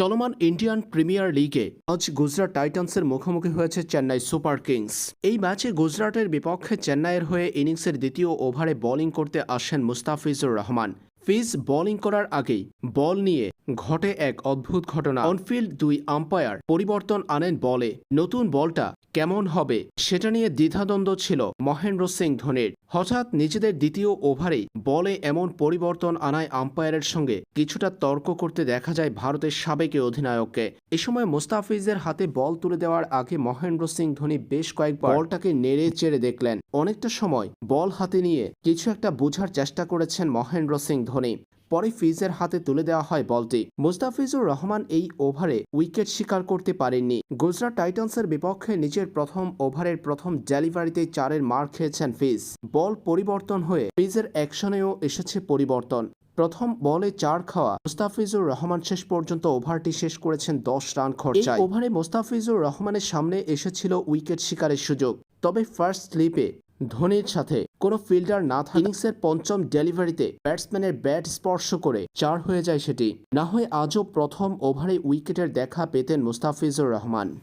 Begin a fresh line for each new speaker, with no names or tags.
চলমান Indian premier লিগে আজ গুজরাট টাইটান্সের মুখোমুখি হয়েছে চেন্নাই সুপার কিংস। এই ম্যাচে গুজরাটের বিপক্ষে চেন্নাইয়ের হয়ে ইনিংসের দ্বিতীয় ওভারে বোলিং করতে আসেন মুস্তাফিজুর রহমান। ফিজ বোলিং করার আগেই বল নিয়ে ঘটে এক অদ্ভুত ঘটনা। অনফিল্ড দুই আম্পায়ার পরিবর্তন আনেন বলে। নতুন বলটা কেমন হবে সেটা নিয়ে দ্বিধাদ্বন্দ্ব ছিল মহেন্দ্র সিং ধোনির। হঠাৎ নিজেদের দ্বিতীয় ওভারেই বলে এমন পরিবর্তন আনায় আম্পায়ারের সঙ্গে কিছুটা তর্ক করতে দেখা যায় ভারতের সাবেক অধিনায়ককে। এ সময় মোস্তাফিজের হাতে বল তুলে দেওয়ার আগে মহেন্দ্র সিং ধোনি বেশ কয়েকবার বলটাকে নেড়ে চেড়ে দেখলেন। অনেকটা সময় বল হাতে নিয়ে কিছু একটা বোঝার চেষ্টা করেছেন মহেন্দ্র সিং ধোনি। পরে ফিজের হাতে তুলে দেওয়া হয় বলটি। মুস্তাফিজুর রহমান এই ওভারে উইকেট শিকার করতে পারেননি। গুজরাট টাইটান্সের বিপক্ষে নিজের প্রথম ওভারের প্রথম ডেলিভারিতে চারের মার খেয়েছেন ফিজ। বল পরিবর্তন হয়ে ফিজের অ্যাকশনেও এসেছে পরিবর্তন। প্রথম বলে চার খাওয়া। মুস্তাফিজুর রহমান শেষ পর্যন্ত ওভারটি শেষ করেছেন দশ রান খরচায়। ওভারে মুস্তাফিজুর রহমানের সামনে এসেছিল উইকেট শিকারের সুযোগ। তবে ফার্স্ট স্লিপে ধোনির সাথে কোনো ফিল্ডার না ইনিংসের পঞ্চম ডেলিভারিতে ব্যাটসম্যানের ব্যাট স্পর্শ করে চার হয়ে যায় সেটি। না হয় আজও প্রথম ওভারে উইকেটের দেখা পেতেন মুস্তাফিজুর রহমান।